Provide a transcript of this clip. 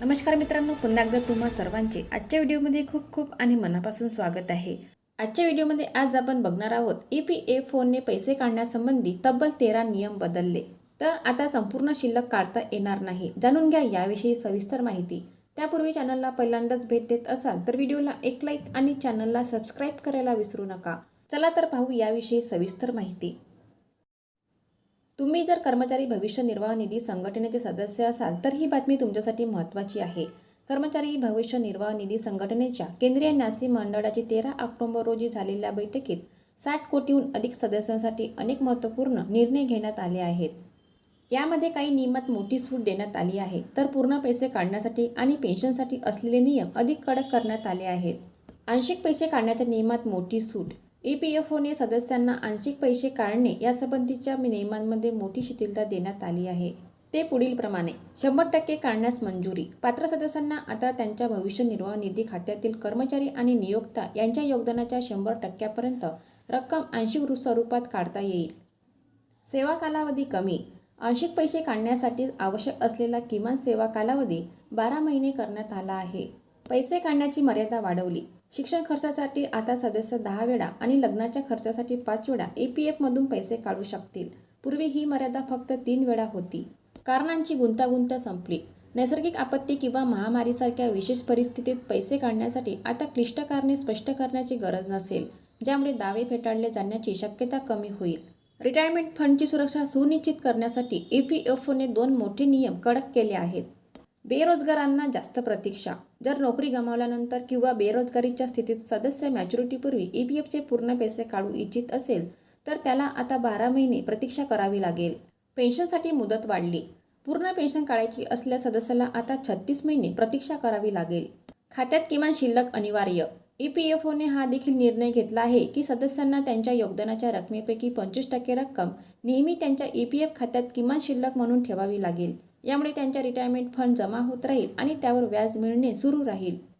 नमस्कार मित्रांनो पुन्हा एकदा तुम्हा सर्वांचे आजच्या व्हिडिओमध्ये खूप खूप आणि मनापासून स्वागत आहे. आजच्या व्हिडिओमध्ये आज आपण बघणार आहोत ई पी एफ ओने पैसे काढण्यासंबंधी तब्बल तेरा नियम बदलले. तर आता संपूर्ण शिल्लक काढता येणार नाही. जाणून घ्या याविषयी सविस्तर माहिती. त्यापूर्वी चॅनलला पहिल्यांदाच भेट देत असाल तर व्हिडिओला एक लाईक आणि चॅनलला सबस्क्राईब करायला विसरू नका. चला तर पाहू याविषयी सविस्तर माहिती. तुम्ही जर कर्मचारी भविष्य निर्वाह निधी संघटनेचे सदस्य असाल तर ही बातमी तुमच्यासाठी महत्त्वाची आहे. कर्मचारी भविष्य निर्वाह निधी संघटनेच्या केंद्रीय नासी मंडळाची तेरा ऑक्टोबर रोजी झालेल्या बैठकीत साठ कोटीहून अधिक सदस्यांसाठी अनेक महत्त्वपूर्ण निर्णय घेण्यात आले आहेत. यामध्ये काही नियमात मोठी सूट देण्यात आली आहे तर पूर्ण पैसे काढण्यासाठी आणि पेन्शनसाठी असलेले नियम अधिक कडक करण्यात आले आहेत. आंशिक पैसे काढण्याच्या नियमात मोठी सूट ई पी एफ ओने सदस्यांना आंशिक पैसे काढणे यासंबंधीच्या नियमांमध्ये मोठी शिथिलता देण्यात आली आहे. ते पुढील प्रमाणे शंभर टक्के काढण्यास मंजुरी. पात्र सदस्यांना आता त्यांच्या भविष्य निर्वाह निधी खात्यातील कर्मचारी आणि नियोक्ता यांच्या योगदानाच्या शंभर टक्क्यापर्यंत रक्कम आंशिक स्वरूपात काढता येईल. सेवा कालावधी कमी. आंशिक पैसे काढण्यासाठी आवश्यक असलेला किमान सेवा कालावधी बारा महिने करण्यात आला आहे. पैसे काढण्याची मर्यादा वाढवली. शिक्षण खर्चासाठी आता सदस्य दहा वेळा आणि लग्नाच्या खर्चासाठी पाच वेळा ए पी एफमधून पैसे काढू शकतील. पूर्वी ही मर्यादा फक्त तीन वेळा होती. कारणांची गुंतागुंत संपली. नैसर्गिक आपत्ती किंवा महामारीसारख्या विशेष परिस्थितीत पैसे काढण्यासाठी आता क्लिष्ट कारणे स्पष्ट करण्याची गरज नसेल ज्यामुळे दावे फेटाळले जाण्याची शक्यता कमी होईल. रिटायरमेंट फंडची सुरक्षा सुनिश्चित करण्यासाठी ई पी एफ ओने दोन मोठे नियम कडक केले आहेत. बेरोजगारांना जास्त प्रतीक्षा. जर नोकरी गमावल्यानंतर किंवा बेरोजगारीच्या स्थितीत सदस्य मॅच्युरिटीपूर्वी ई पी एफचे पूर्ण पैसे काढू इच्छित असेल तर त्याला आता बारा महिने प्रतीक्षा करावी लागेल. पेन्शनसाठी मुदत वाढली. पूर्ण पेन्शन काढायची असल्या सदस्याला आता छत्तीस महिने प्रतीक्षा करावी लागेल. खात्यात किमान शिल्लक अनिवार्य. ई पी एफ ओने हा देखील निर्णय घेतला आहे की सदस्यांना त्यांच्या योगदानाच्या रकमेपैकी पंचवीस टक्के रक्कम नेहमी त्यांच्या ई पी एफ खात्यात किमान शिल्लक म्हणून ठेवावी लागेल. यामुळे त्यांच्या रिटायरमेंट फंड जमा होत राहील आणि त्यावर व्याज मिळणे सुरू राहील.